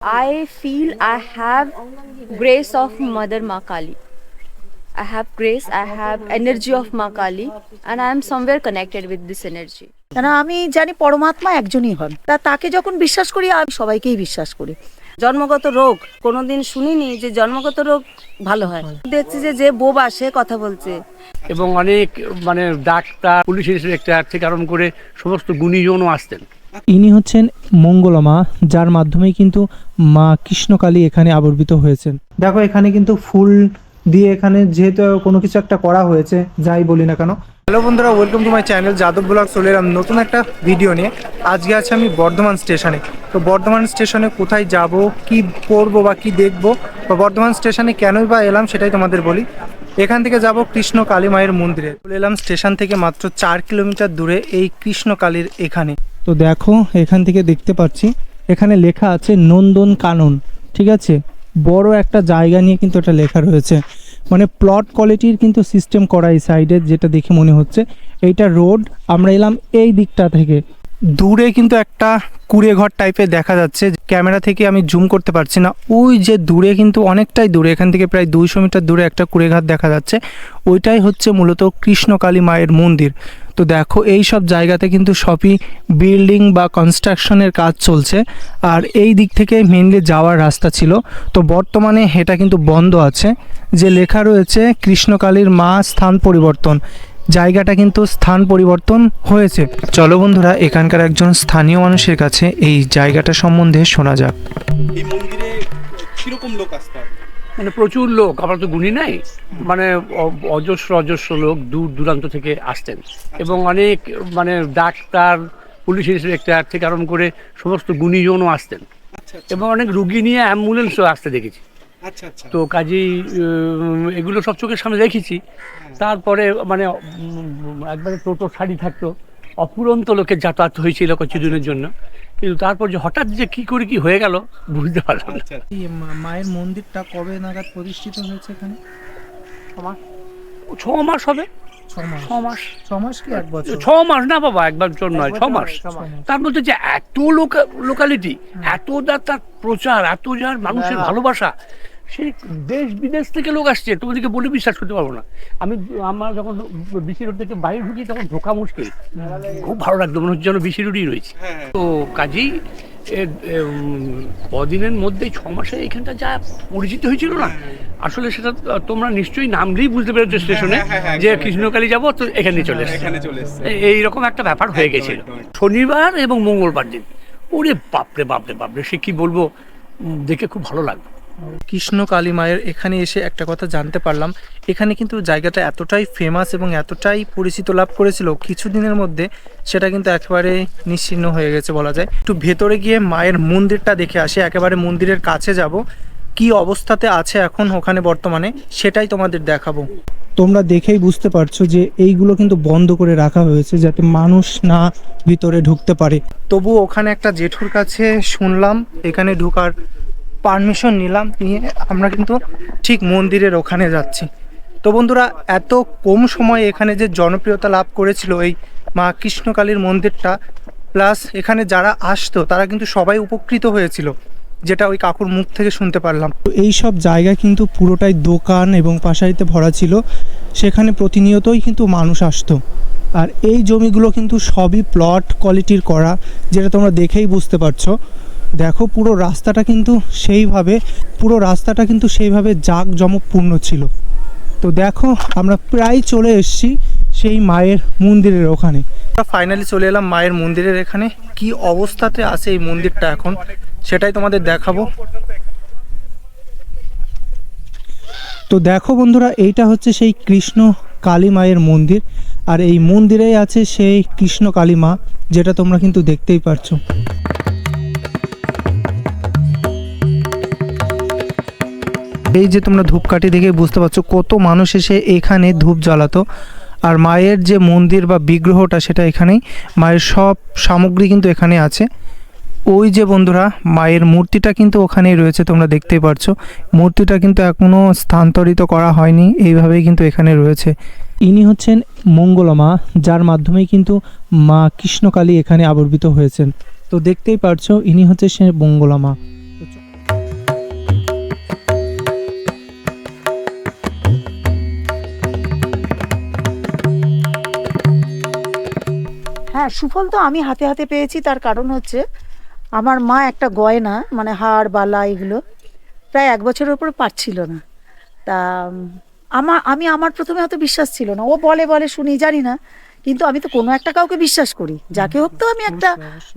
I feel I have grace of Mother Ma Kali. I have grace, I have energy of Ma Kali, and I am somewhere connected with this energy. কেন আমি জানি পরমাত্মা একজনই হন। তা তাকে যখন বিশ্বাস করি আমি সবাইকেই বিশ্বাস করি। জন্মগত রোগ কোনোদিন শুনিনি যে জন্মগত রোগ ভালো হয়। দেখছি যে যে বোবা সে কথা বলছে। এবং অনেক মানে ডাক্তার পুলিশ ইন্সপেক্টর থেকে আরম্ভ করে সমস্ত গুণীজনও আসতেন। ইনি হচ্ছেন মঙ্গলমা, যার মাধ্যমে কিন্তু মা কৃষ্ণকালী এখানে আবির্ভূত হয়েছেন। দেখো, এখানে কিন্তু ফুল দিয়ে এখানে যেহেতু কোনো কিছু একটা করা হয়েছে, যাই বলি না কেন। হ্যালো বন্ধুরা welcome to my channel Yadav blog চলে এলাম নতুন একটা ভিডিও নিয়ে। আজকে আছে আমি বর্ধমান স্টেশনে। তো বর্ধমান স্টেশনে কোথায় যাব, কি করব বা কি দেখব, বা বর্ধমান স্টেশনে কেনই বা এলাম সেটাই তোমাদের বলি। এখান থেকে যাব কৃষ্ণ কালী মায়ের মন্দিরে। চলে এলাম স্টেশন থেকে মাত্র চার কিলোমিটার দূরে এই কৃষ্ণ কালীর এখানে। তো দেখো, এখান থেকে দেখতে পাচ্ছি, এখানে লেখা আছে নন্দন কানন, ঠিক আছে? বড় একটা জায়গা নিয়ে কিন্তু এটা লেখা রয়েছে। মানে প্লট কোয়ালিটির কিন্তু সিস্টেম করা এই সাইডে যেটা দেখে মনে হচ্ছে। এইটা রোড আমরা এলাম এই দিকটা থেকে। দূরে কিন্তু একটা কুড়ে ঘর টাইপের দেখা যাচ্ছে। ক্যামেরা থেকে আমি জুম করতে পারছি না। ওই যে দূরে কিন্তু অনেকটাই দূরে, এখান থেকে প্রায় দুইশো মিটার দূরে একটা কুড়ে ঘর দেখা যাচ্ছে। ওইটাই হচ্ছে মূলত কৃষ্ণকালী মায়ের মন্দির। তো দেখো, এই সব জায়গাতে কিন্তু সবই বিল্ডিং বা কনস্ট্রাকশনের কাজ চলছে। আর এই দিক থেকে মেনলি যাওয়ার রাস্তা ছিল। তো বর্তমানে এটা কিন্তু বন্ধ আছে, যে লেখা রয়েছে, কৃষ্ণকালীর মা স্থান পরিবর্তন। জায়গাটা কিন্তু স্থান পরিবর্তন হয়েছে। চলো বন্ধুরা, এখানকার একজন স্থানীয় মানুষের কাছে এই জায়গাটা সম্বন্ধে শোনা যাক। এই মন্দিরে কীরকম লোক আসতে হবে? মানে প্রচুর লোক আমরা তো গুণী নাই মানে অজস্র অজস্র লোক দূর দূরান্ত থেকে আসতেন এবং অনেক মানে ডাক্তার পুলিশ ইন্সপেক্টর থেকে আরম্ভ করে সমস্ত গুণীজনও আসতেন আচ্ছা এবং অনেক রুগী নিয়ে অ্যাম্বুলেন্সও আসতে দেখেছি। আচ্ছা আচ্ছা। তো কাজেই এগুলো সব চোখের সামনে দেখেছি তারপরে মানে একবারে টোটো শাড়ি থাকতো। অপুরন্ত লোকের যাতায়াত হয়েছিল কিছুদিনের জন্য। কিন্তু তারপর যে হঠাৎ যে কি করে কি হয়ে গেল বুঝতে পারলাম না। আচ্ছা মায়ের মন্দিরটা কবে নাগাদ প্রতিষ্ঠিত হয়েছে এখানে? ছ মাস হবে? ছ মাস ছ মাস ছ মাস কি এক বছর? ছ না বাবা একবার নয় ছ মাস তার মধ্যে যে এত লোকালিটি এত তার প্রচার এত যার মানুষের ভালোবাসা সেই দেশ বিদেশ থেকে লোক আসছে তোমাদেরকে বলে বিশ্বাস করতে পারব না। আমি আমার যখন বিসি রোড থেকে বাইরে ঢুকি তখন ঢোকা মুশকিল। খুব ভালো লাগতো মনে হচ্ছে যেন বিসি রোডই রয়েছে। হ্যাঁ তো কাজেই কদিনের মধ্যে ছ মাসে এখানটা যা পরিচিত হয়েছিল না আসলে সেটা তোমরা নিশ্চয়ই নামলেই বুঝতে পেরেছ স্টেশনে হ্যাঁ, হ্যাঁ, হ্যাঁ, যে কৃষ্ণকালী যাব তো এখানে চলে এসেছে। এইরকম একটা ব্যাপার হয়ে গেছিল। শনিবার এবং মঙ্গলবার দিন। ওরে বাপরে বাপরে বাপরে সে কি বলব? দেখে খুব ভালো লাগল। কৃষ্ণ কালী মায়ের এখানে এসে একটা কথা জানতে পারলাম। এখানে কিন্তু জায়গাটা এতটাই ফেমাস এবং এতটাই পরিচিত লাভ করেছিল কিছুদিনের মধ্যে সেটা কিন্তু একেবারে নিশ্চিহ্ন হয়ে গেছে বলা যায়। একটু ভেতরে গিয়ে মায়ের মন্দিরটা দেখে আসি একেবারে মন্দিরের কাছে যাব। কি অবস্থাতে আছে এখন ওখানে বর্তমানে সেটাই তোমাদের দেখাবো। তোমরা দেখেই বুঝতে পারছ যে এইগুলো কিন্তু বন্ধ করে রাখা হয়েছে যাতে মানুষ না ভিতরে ঢুকতে পারে। তবু ওখানে একটা জেঠুর কাছে শুনলাম এখানে ঢোকার পারমিশন নিলাম, নিয়ে আমরা কিন্তু ঠিক মন্দিরের ওখানে যাচ্ছি। তো বন্ধুরা, এত কম সময়ে এখানে যে জনপ্রিয়তা লাভ করেছিল এই মা কৃষ্ণকালীর মন্দিরটা প্লাস এখানে যারা আসতো, তারা কিন্তু সবাই উপকৃত হয়েছিল, যেটা ওই কাকুর মুখ থেকে শুনতে পারলাম। এই সব জায়গা কিন্তু পুরোটাই দোকান এবং পাশারিতে ভরা ছিল, সেখানে প্রতিনিয়তই কিন্তু মানুষ আসতো। আর এই জমিগুলো কিন্তু সবই প্লট কোয়ালিটির করা, যেটা তোমরা দেখেই বুঝতে পারছ। দেখো পুরো রাস্তাটা কিন্তু সেইভাবে, পুরো রাস্তাটা কিন্তু সেইভাবে জাঁকজমকপূর্ণ ছিল। তো দেখো, আমরা প্রায় চলে এসেছি সেই মায়ের মন্দিরের ওখানে। ফাইনালি চলে এলাম মায়ের মন্দিরের এখানে। কি অবস্থাতে আছে এই মন্দিরটা এখন, সেটাই তোমাদের দেখাবো। তো দেখো বন্ধুরা, এইটা হচ্ছে সেই কৃষ্ণ কালী মায়ের মন্দির। আর এই মন্দিরেই আছে সেই কৃষ্ণ কালী মা, যেটা তোমরা কিন্তু দেখতেই পারছ। এই যে তোমরা ধূপকাঠি দেখে বুঝতে পারছ কত মানুষ এসে এখানে ধূপ জ্বালাতো। আর মায়ের যে মন্দির বা বিগ্রহটা সেটা এখানেই। মায়ের সব সামগ্রী কিন্তু এখানে আছে। ওই যে বন্ধুরা, মায়ের মূর্তিটা কিন্তু ওখানেই রয়েছে, তোমরা দেখতেই পারছ। মূর্তিটা কিন্তু এখনও স্থানান্তরিত করা হয়নি, এইভাবেই কিন্তু এখানে রয়েছে। ইনি হচ্ছেন মঙ্গলমা যার মাধ্যমেই কিন্তু মা কৃষ্ণকালী এখানে আবির্ভূত হয়েছেন। তো দেখতেই পারছ, ইনি হচ্ছে সে মঙ্গলমা হ্যাঁ সুফল তো আমি হাতে হাতে পেয়েছি তার কারণ হচ্ছে আমার মা একটা গয়না মানে হার বালা এগুলো প্রায় এক বছরের উপরে পাচ্ছিল না। তা আমার আমি আমার প্রথমে হয়তো বিশ্বাস ছিল না। ও বলে বলে শুনি জানি না কিন্তু আমি তো কোনো একটা কাউকে বিশ্বাস করি। যাকে হোক তো আমি একটা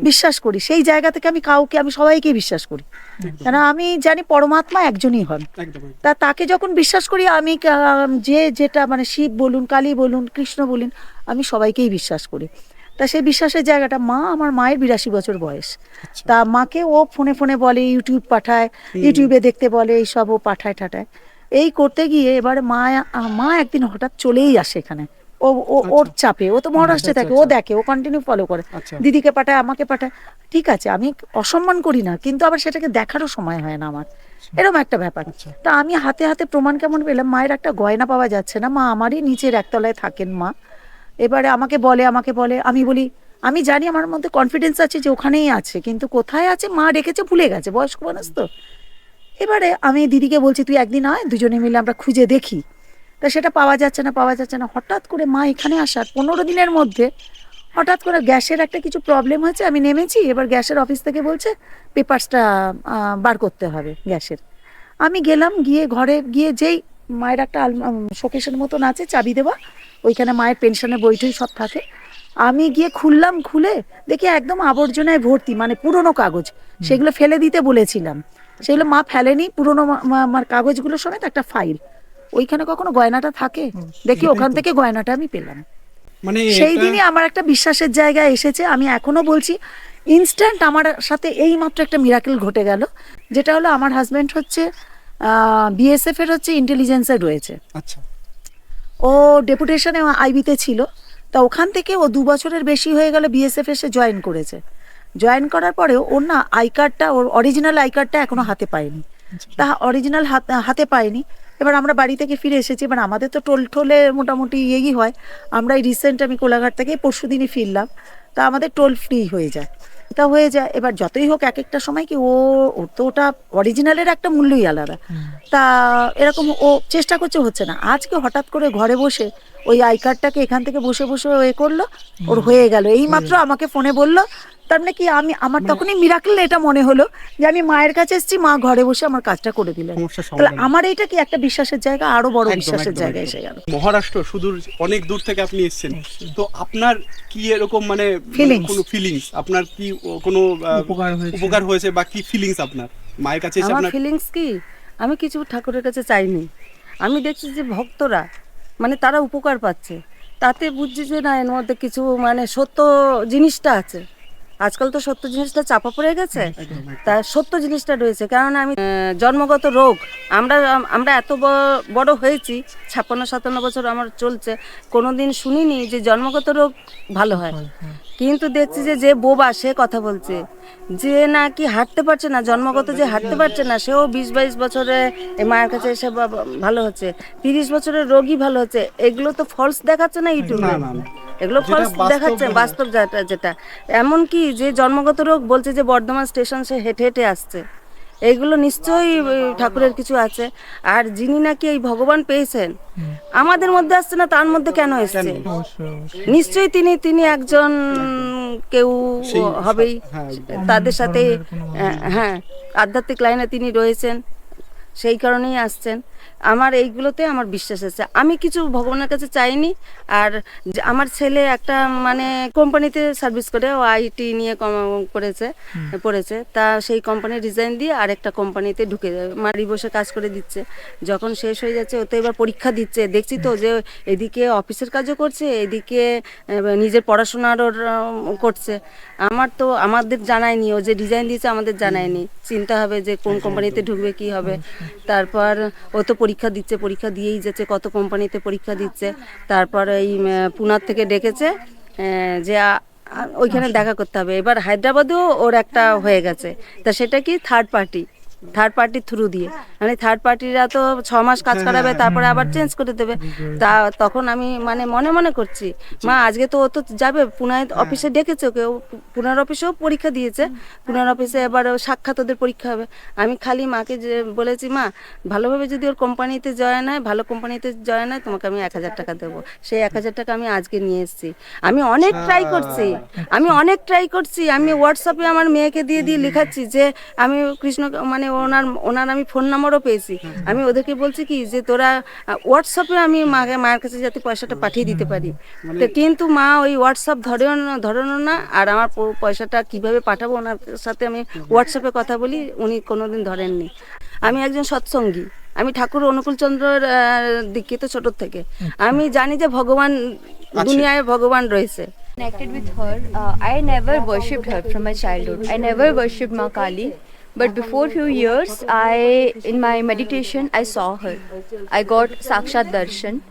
বিশ্বাস করি। সেই জায়গা থেকে আমি কাউকে আমি সবাইকে বিশ্বাস করি। কেন আমি জানি পরমাত্মা একজনই হন। তা তাকে যখন বিশ্বাস করি আমি যে যেটা মানে শিব বলুন কালী বলুন কৃষ্ণ বলুন আমি সবাইকেই বিশ্বাস করি। তা সেই বিশ্বাসের জায়গাটা মা আমার মায়ের বিরাশি বছর বয়স। তা মাকে ও ফোনে ফোনে বলে ইউটিউব পাঠায় ইউটিউবে দেখতে বলে এইসব ও পাঠায় টাঠায় এই করতে গিয়ে এবারে মা মা একদিন হঠাৎ চলেই আসে এখানে। ও ও- ওর চাপে ও তো মহারাষ্ট্রে থাকে ও দেখে ও কন্টিনিউ ফলো করে। আচ্ছা। দিদিকে পাঠায় আমাকে পাঠায়। ঠিক আছে আমি অসম্মান করি না কিন্তু আবার সেটাকে দেখারও সময় হয় না আমার। এরকম একটা ব্যাপার। তা আমি হাতে হাতে প্রমাণ কেমন পেলাম মায়ের একটা গয়না পাওয়া যাচ্ছে না। মা আমারই নিচের একতলায় থাকেন মা। এবারে আমাকে বলে আমাকে বলে, আমি বলি, আমি জানি আমার মধ্যে কনফিডেন্স আছে যে ওখানেই আছে, কিন্তু কোথায় আছে মা রেখেছে ভুলে গেছে, বয়স্ক মানুষ তো। এবারে আমি দিদিকে বলছি, তুই একদিন আয়, দুজনে মিলে আমরা খুঁজে দেখি। তা সেটা পাওয়া যাচ্ছে না, পাওয়া যাচ্ছে না। হঠাৎ করে মা এখানে আসার পনেরো দিনের মধ্যে হঠাৎ করে গ্যাসের একটা কিছু প্রবলেম হয়েছে, আমি নেমেছি, এবার গ্যাসের অফিস থেকে বলছে পেপারসটা বার করতে হবে গ্যাসের। আমি গেলাম, গিয়ে ঘরে গিয়ে যেই মায়ের একটা শোকেশের মতন আছে, চাবি দেওয়া ওইখানে মায়ের পেনশনের বইটই সব থাকে। আমি গিয়ে খুললাম খুলে দেখি একদম আবর্জনায় ভর্তি মানে পুরনো কাগজ। সেগুলো ফেলে দিতে বলেছিলাম। সেগুলো মা ফেলেনি পুরনো আমার কাগজগুলো সমেত একটা ফাইল ওইখানে কখনো গয়নাটা থাকে? দেখি ওখান থেকে গয়নাটা আমি পেলাম। মানে সেই দিনই আমার একটা বিশ্বাসের জায়গায় এসেছে আমি এখনও বলছি ইনস্ট্যান্ট আমার সাথে এই মাত্র একটা মিরাকেল ঘটে গেল যেটা হলো আমার হাজবেন্ড হচ্ছে বিএসএফ এর হচ্ছে ইন্টেলিজেন্সে রয়েছে। আচ্ছা। ও ডেপুটেশনে আইবিতে ছিল। তা ওখান থেকে ও দু বছরের বেশি হয়ে গেল বিএসএফ এসে জয়েন করেছে। জয়েন করার পরেও ওর না আই কার্ডটা ওর অরিজিনাল আই কার্ডটা এখনও হাতে পায়নি। তা অরিজিনাল হাতে পায়নি। এবার আমরা বাড়ি থেকে ফিরে এসেছি। এবার আমাদের তো টোল টোলে মোটামুটি ইয়েই হয়। আমরা এই রিসেন্ট আমি কোলাঘাট থেকে পরশু দিনই ফিরলাম। তা আমাদের টোল ফ্রি হয়ে যায়। তা হয়ে যায়। এবার যতই হোক এক একটা সময় কি ও ওর তো ওটা অরিজিনালের একটা মূল্যই আলাদা। তা এরকম ও চেষ্টা করছে হচ্ছে না। আজকে হঠাৎ করে ঘরে বসে ওই আই কার্ডটাকে এখান থেকে বসে বসে ও এ করল ওর হয়ে গেল। এই মাত্র আমাকে ফোনে বলল তার মানে কি আমি আমার তখনই মিরাকেল এটা মনে হলো যে আমি মায়ের কাছে এসেছি মা ঘরে বসে আমার কাজটা করে দিলেন। তাহলে আমার এটা কি একটা বিশ্বাসের জায়গা? আরও বড় বিশ্বাসের জায়গা এসে গেল। মহারাষ্ট্র সুদূর অনেক দূর থেকে আপনি এসেছেন। তো আপনার কি এরকম মানে. কোনো ফিলিংস আপনার কি কোনো উপকার হয়েছে? উপকার হয়েছে বা কি ফিলিংস আপনার? মায়ের কাছে এসে আপনার ফিলিংস কি? আমি কিছু ঠাকুরের কাছে চাইনি। আমি দেখছি যে ভক্তরা মানে তারা উপকার পাচ্ছে। তাতে বুঝছি যে না এর মধ্যে কিছু মানে সত্য জিনিসটা আছে। আজকাল তো সত্য জিনিসটা চাপা পড়ে গেছে। তা সত্য জিনিসটা রয়েছে কারণ আমি জন্মগত রোগ। আমরা আমরা এত বড় হয়েছি ছাপ্পান্ন সাতান্ন বছর আমার চলছে কোনোদিন শুনিনি যে জন্মগত রোগ ভালো হয়। কিন্তু দেখছি যে যে বোবা সে কথা বলছে। যে নাকি হাঁটতে পারছে না জন্মগত যে হাঁটতে পারছে না সেও বিশ বাইশ বছরে মায়ের কাছে এসে ভালো হচ্ছে। তিরিশ বছরের রোগী ভালো হচ্ছে। এগুলো তো ফলস দেখাচ্ছে না ইউটিউবে। এগুলো ফলস দেখাচ্ছে বাস্তব যেটা যেটা। এমন কি যে জন্মগত রোগ বলছে যে বর্ধমান স্টেশন সে হেঁটে হেঁটে আসছে। এইগুলো নিশ্চয়ই ঠাকুরের কিছু আছে। আর যিনি নাকি এই ভগবান পেয়েছেন আমাদের মধ্যে আসছে না তার মধ্যে কেন এসছে? নিশ্চয়ই তিনি তিনি একজন কেউ হবেই। হ্যাঁ, তাদের সাথে হ্যাঁ আধ্যাত্মিক লাইনে তিনি রয়েছেন সেই কারণেই আসছেন। আমার এইগুলোতে আমার বিশ্বাস আছে। আমি কিছু ভগবানের কাছে চাইনি আর আমার ছেলে একটা মানে কোম্পানিতে সার্ভিস করে ও আইটি নিয়ে কম- করেছে পড়েছে। তা সেই কোম্পানি রিজাইন দিয়ে আরেকটা কোম্পানিতে ঢুকে যাবে মারি বসে কাজ করে দিচ্ছে। যখন শেষ হয়ে যাচ্ছে ও তো এবার পরীক্ষা দিচ্ছে। দেখছি তো যে এদিকে অফিসের কাজও করছে এদিকে নিজের পড়াশোনারও করছে। আমার তো আমাদের জানায়নি ও যে ডিজাইন দিয়েছে আমাদের জানায়নি। চিন্তা হবে যে কোন কোম্পানিতে ঢুকবে কি হবে। তারপর ও তো পরীক্ষা দিচ্ছে পরীক্ষা দিয়েই যাচ্ছে কত কোম্পানিতে পরীক্ষা দিচ্ছে। তারপর এই পুনার থেকে ডেকেছে যে ওইখানে দেখা করতে হবে। এবার হায়দ্রাবাদেও ওর একটা হয়ে গেছে। তা সেটা কি থার্ড পার্টি থার্ড পার্টির থ্রু দিয়ে। মানে থার্ড পার্টিরা তো ছ মাস কাজ করাবে তারপরে আবার চেঞ্জ করে দেবে। তা তখন আমি মানে মনে মনে করছি মা আজকে তো ও তো যাবে পুনায় অফিসে ডেকেছে ওকে ও পুনার অফিসেও পরীক্ষা দিয়েছে। পুনার অফিসে এবার সাক্ষাৎ ওদের পরীক্ষা হবে। আমি খালি মাকে যে বলেছি মা ভালোভাবে যদি ওর কোম্পানিতে জয়েন হয় ভালো কোম্পানিতে জয়েন হয় তোমাকে আমি এক হাজার টাকা দেবো। সেই এক হাজার টাকা আমি আজকে নিয়ে এসেছি। আমি অনেক ট্রাই করছি আমি অনেক ট্রাই করছি। আমি হোয়াটসঅ্যাপে আমার মেয়েকে দিয়ে দিয়ে লেখাচ্ছি যে আমি কৃষ্ণ মানে ওনার ওনার আমি ফোন নাম্বারও পেয়েছি। আমি ওদেরকে বলছি কি যে তোরা হোয়াটসঅ্যাপে আমি মাকে মায়ের কাছে যাতে পয়সাটা পাঠিয়ে দিতে পারি। তো কিন্তু মা ওই হোয়াটসঅ্যাপ ধরেও না ধরেও না আর আমার পয়সাটা কীভাবে পাঠাবো ওনার সাথে আমি হোয়াটসঅ্যাপে কথা বলি উনি কোনোদিন ধরেননি। আমি একজন সৎসঙ্গী। আমি ঠাকুর অনুকূলচন্দ্রের দীক্ষিত ছোট থেকে। আমি জানি যে ভগবান দুনিয়ায় ভগবান রয়েছে। Connected with her. Uh, I never worshipped her from my childhood. I never worshipped Ma Kali. But before few years, I in my meditation I saw her. I got Sakshat Darshan,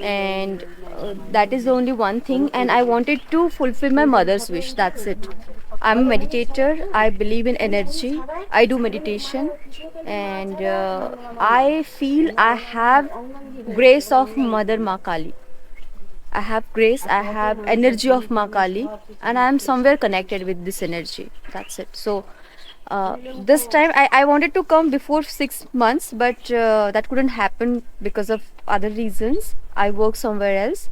and uh, that is the only one thing. And I wanted to fulfill my mother's wish. That's it. I'm a meditator. I believe in energy. I do meditation, and uh, I feel I have grace of Mother Ma Kali. I have grace, I have energy of Ma Kali, and I am somewhere connected with this energy. That's it. So, uh, this time I, I wanted to come before six months, but uh, that couldn't happen because of other reasons. I work somewhere else,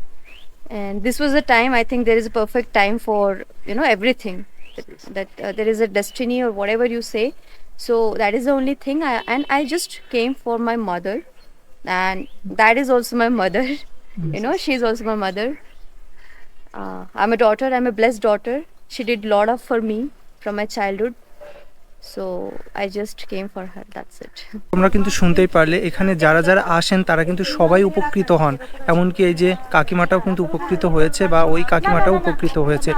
and this was the time. I think there is a perfect time for you know everything. That, that uh, there is a destiny or whatever you say. So that is the only thing. I, and I just came for my mother, and that is also my mother. you know she's also my mother uh, i'm a daughter i'm a blessed daughter she did lot of for me from my childhood so, i just came for her, that's it. তোমরা কিন্তু শুনতেই পারলে, এখানে যারা যারা আসেন, তারা কিন্তু সবাই উপকৃত হন। এমনকি এই যে কাকিমাটাও কিন্তু উপকৃত হয়েছে বা ওই কাকিমাটাও উপকৃত হয়েছে।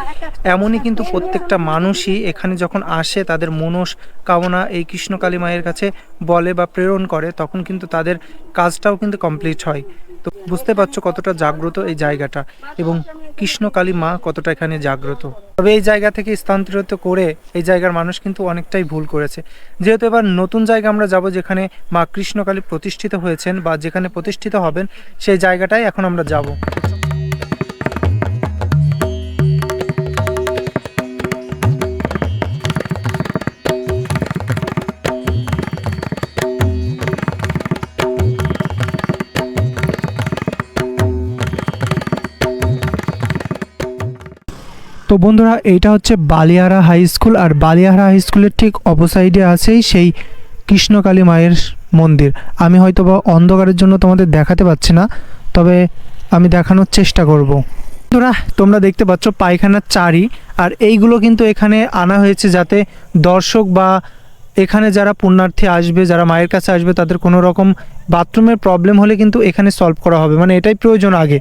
এমনই কিন্তু প্রত্যেকটা মানুষই এখানে যখন আসে, তাদের মনস কামনা এই কৃষ্ণকালী মায়ের কাছে বলে বা প্রেরণ করে, তখন কিন্তু তাদের কাজটাও কিন্তু কমপ্লিট হয়। তো বুঝতে পারছ কতটা জাগ্রত এই জায়গাটা এবং কৃষ্ণকালী মা কতটা এখানে জাগ্রত। তবে এই জায়গা থেকে স্থানান্তরিত করে এই জায়গার মানুষ কিন্তু অনেকটাই ভুল করেছে। যেহেতু এবার নতুন জায়গা আমরা যাব যেখানে মা কৃষ্ণকালী প্রতিষ্ঠিত হয়েছেন বা যেখানে প্রতিষ্ঠিত হবেন, সেই জায়গাটাই এখন আমরা যাব। তো বন্ধুরা, এইটা হচ্ছে বালিয়ারা হাই স্কুল, আর বালিয়ারা হাই স্কুলের ঠিক অপোসাইডে আছেই সেই কৃষ্ণকালী মায়ের মন্দির। আমি হয়তো বা অন্ধকারের জন্য তোমাদের দেখাতে পাচ্ছি না, তবে আমি দেখানোর চেষ্টা করব। বন্ধুরা, তোমরা দেখতে পাচ্ছ পায়খানার চারি, আর এইগুলো কিন্তু এখানে আনা হয়েছে যাতে দর্শক বা এখানে যারা পুণ্যার্থী আসবে, যারা মায়ের কাছে আসবে, তাদের কোনো রকম বাথরুমের প্রবলেম হলে কিন্তু এখানে সলভ করা হবে। মানে এটাই প্রয়োজন আগে।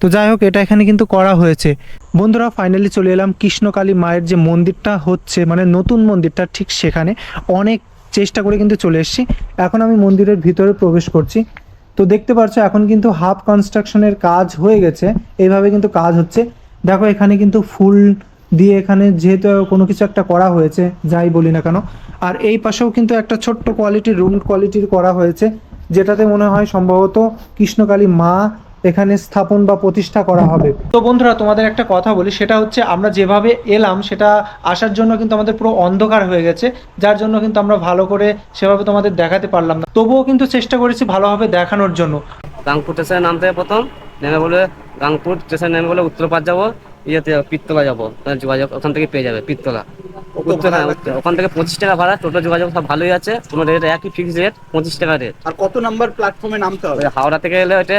তো যাই হোক, এটা এখানে কিন্তু করা হয়েছে। বন্ধুরা ফাইনালি চলে এলাম কৃষ্ণকালী মায়ের যে মন্দিরটা হচ্ছে মানে নতুন মন্দিরটা ঠিক সেখানে। অনেক চেষ্টা করে কিন্তু চলে এসেছি। এখন আমি মন্দিরের ভিতরে প্রবেশ করছি। তো দেখতে পাচ্ছ এখন কিন্তু হাফ কনস্ট্রাকশনের কাজ হয়ে গেছে। এইভাবে কিন্তু কাজ হচ্ছে। দেখো, এখানে কিন্তু ফুল দিয়ে এখানে যেহেতু কোনো কিছু একটা করা হয়েছে, যাই বলি না কেন। আর এই পাশেও কিন্তু একটা ছোট্ট কোয়ালিটির রুম কোয়ালিটির করা হয়েছে, যেটাতে মনে হয় সম্ভবত কৃষ্ণকালী মা এখানে স্থাপন বা প্রতিষ্ঠা করা হবে। তো বন্ধুরা তোমাদের একটা কথা বলি সেটা হচ্ছে আমরা যেভাবে এলাম সেটা আসার জন্য কিন্তু আমাদের পুরো অন্ধকার হয়ে গেছে যার জন্য কিন্তু আমরা ভালো করে সেভাবে তোমাদের দেখাতে পারলাম না। তবুও কিন্তু চেষ্টা করেছি ভালোভাবে দেখানোর জন্য। গাংপুর স্টেশনে নামতে প্রথম নেমে বলে গাংপুর স্টেশন নেমে বলে উত্তরপাড় যাব ইয়েতে পিত্তলা যাব যোগাযোগ ওখান থেকে পেয়ে যাবে পিত্তলা। উত্তর হ্যাঁ, উত্তর। ওখান থেকে পঁচিশ টাকা ভাড়া টোটো যোগাযোগ সব ভালোই আছে। কোনো রেট একই ফিক্স রেট পঁচিশ টাকা রেট আর কত নাম্বার প্ল্যাটফর্মে নামতে হবে? হাওড়া থেকে এলে ওইটা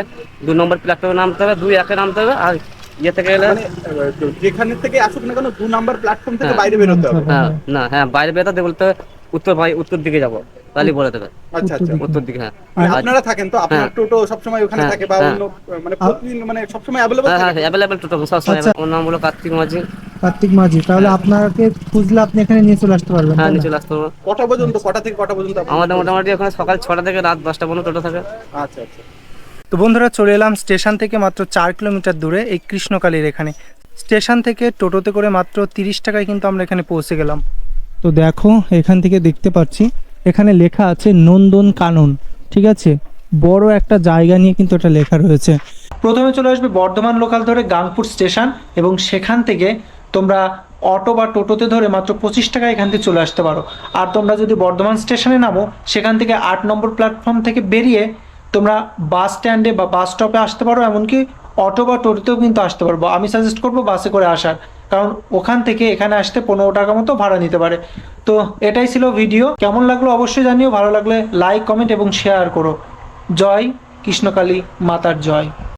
দু নম্বর প্ল্যাটফর্মে নামতে হবে দুই একে নামতে হবে আর ইয়ে থেকে এলে মানে যেখানে থেকে আসুক না কেন দু নাম্বার প্ল্যাটফর্ম থেকে হ্যাঁ। বাইরে বেরোতে হবে। হ্যাঁ না হ্যাঁ বাইরে বেরোতে বলতে হবে উত্তর ভাই উত্তর দিকে যাব তাহলে বলে দেবে। আচ্ছা আচ্ছা। উত্তর দিকে হ্যাঁ। মানে আপনারা থাকেন তো? আপনার হ্যাঁ। টোটো সবসময় ওখানে হ্যাঁ, থাকে বা। অন্য মানে প্রতিদিন মানে সবসময় অ্যাভেলেবল হ্যাঁ হ্যাঁ থাকে অ্যাভেলেবেল টোটো সব সময়। ওর নাম হলো কার্তিক মাঝি। কার্তিক মাঝি তাহলে আপনাকে খুঁজলে আপনি এখানে নিয়ে চলে আসতে পারবেন হ্যাঁ নিয়ে চলে আসতে হবে কটা পর্যন্ত? কটা থেকে কটা পর্যন্ত আমাদের মোটামুটি ওখানে সকাল ছটা থেকে রাত দশটা পর্যন্ত টোটো থাকে। আচ্ছা আচ্ছা। তো বন্ধুরা চলে এলাম স্টেশন থেকে মাত্র চার কিলোমিটার দূরে এই কৃষ্ণকালীর এখানে। স্টেশন থেকে টোটোতে করে মাত্র তিরিশ টাকায় কিন্তু আমরা এখানে পৌঁছে গেলাম। তো দেখো এখান থেকে দেখতে পাচ্ছি এখানে লেখা আছে নন্দন কানন ঠিক আছে? বড় একটা জায়গা নিয়ে কিন্তু এটা লেখা রয়েছে। প্রথমে চলে আসবে বর্ধমান লোকাল ধরে গাংপুর স্টেশন এবং সেখান থেকে তোমরা অটো বা টোটোতে ধরে মাত্র পঁচিশ টাকা এখান থেকে চলে আসতে পারো। আর তোমরা যদি বর্ধমান স্টেশনে নামো, সেখান থেকে আট নম্বর প্ল্যাটফর্ম থেকে বেরিয়ে তোমরা বাস স্ট্যান্ডে বা বাস স্টপে আসতে পারো, এমনকি অটো বা টোটোতেও কিন্তু আসতে পারব। আমি সাজেস্ট করব বাসে করে আসার, কারণ ওখান থেকে এখানে আসতে পনেরো টাকা মতো ভাড়া নিতে পারে। তো এটাই ছিল ভিডিও কেমন লাগল অবশ্যই জানিও, ভালো লাগলে লাইক কমেন্ট এবং শেয়ার করো। জয় কৃষ্ণকালী মাতার জয়।